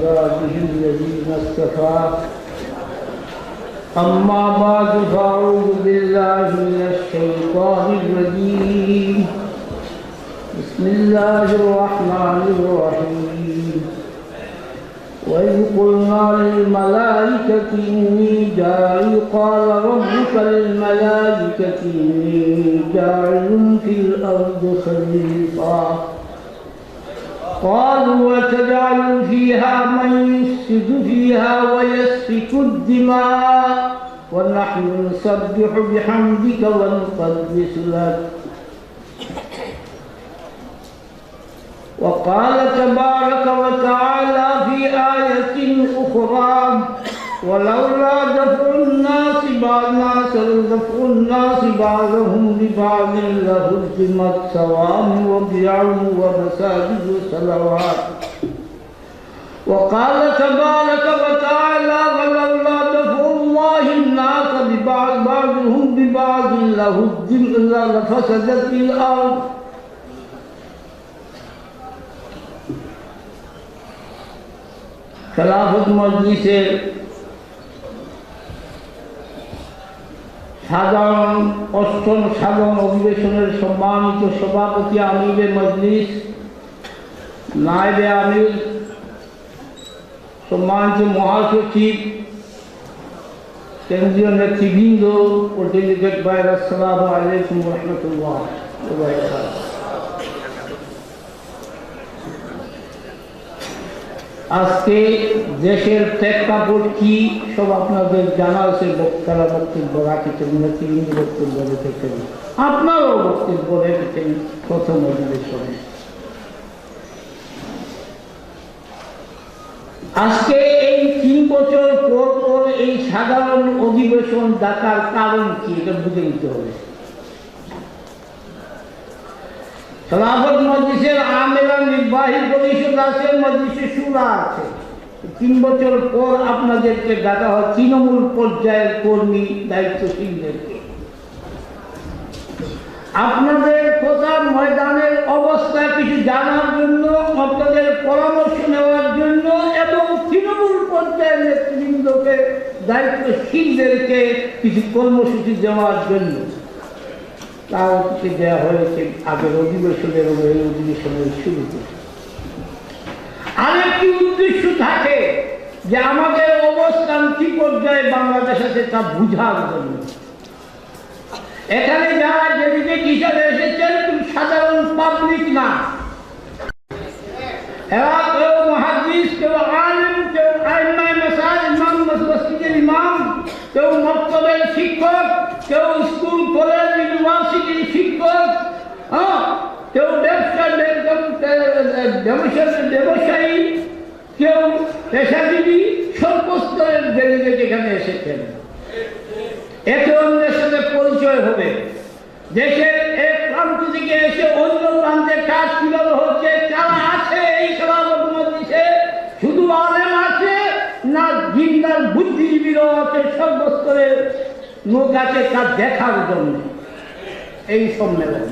عباده الذين اصطفى. أما بعد فأعوذ بالله من الشيطان الرجيم. بسم الله الرحمن الرحيم. وإذ قلنا للملائكة إني جاعل قال ربك للملائكة إني جاعل في الأرض خليفة. قالوا وتجعل فيها من يفسد فيها ويسفك الدماء ونحن نسبح بحمدك ونقدس لك. وقال تبارك وتعالى في آية أخرى ولولا دفع الناس بعضنا دفع الناس بعضهم ببعض لهدمت صوام وبيع ومساجد وصلوات. وقال تبارك وتعالى ولولا دفع الله الناس ببعض بعضهم ببعض لهدم لفسدت الأرض. خلافت مجلس সাধারণ অষ্টম সাধারণ অধিবেশনের সম্মানিত সভাপতি আমিরে মজলিস, নায়বে আমির, সম্মানিত মহাসচিব, কেন্দ্রীয় নেতৃবৃন্দ ও ডেলিগেট ভাইর সালাম আলাইকুম রহমতুল্লাহ আজকে দেশের প্রেক্ষাপট কি সব আপনাদের জানা আছে, বক্তারা বক্তব্য রাখিতেন নেতৃবৃন্দ বক্তব্য রেখেছেন? আপনারও বক্তব্য রেখেছেন প্রথম অধিবেশনে। আজকে এই তিন বছর পর পর এই সাধারণ অধিবেশন ডাকার কারণ কি? এটা বুঝে নিতে হবে। খেলাফত মজলিসের আমেরা নির্বাহী পরিষদ আছে মজলিসে সুরা আছে। তিন বছর পর আপনাদেরকে ডাকা হয় তৃণমূল পর্যায়ের কর্মী দায়িত্বশীলদেরকে। আপনাদের প্রচার ময়দানের অবস্থা কিছু জানার জন্য, আপনাদের পরামর্শ নেওয়ার জন্য এবং তৃণমূল পর্যায়ের নেতৃবৃন্দকে, দায়িত্বশীলদেরকে কিছু কর্মসূচি দেওয়ার জন্য। তাও দেওয়া হয়েছে আগের অধিবেশনের এবং এই অধিবেশনের শুরুতে আরেকটি উদ্দেশ্য থাকে যে আমাদের অবস্থান কি পর্যায়ে বাংলাদেশ আছে তা বুঝার জন্য। এখানে যারা যেদিকে হিসাবে এসেছেন সাধারণ পাবলিক না। এরা কেউ মহাদিস, কেউ আলিম, কেউ আইমাই মাসাজ ইমাম মসজিদের ইমাম, কেউ মক্তবের ব্যবসায়ী কেউ পেশাজীবী, সর্বস্তরের ডেলিগেট এখানে এসেছেন। একে অন্যের সাথে পরিচয় হবে। দেশের এক প্রান্ত থেকে এসে অন্য প্রান্তে কাজ কীভাবে হচ্ছে যারা আছে এই খেলাফত মজলিসে শুধু আলেম আছে না জিন্দার বুদ্ধিজীবীরাও আছে, সর্বস্তরের লোক আছে তা দেখার জন্য। এই সম্মেলন।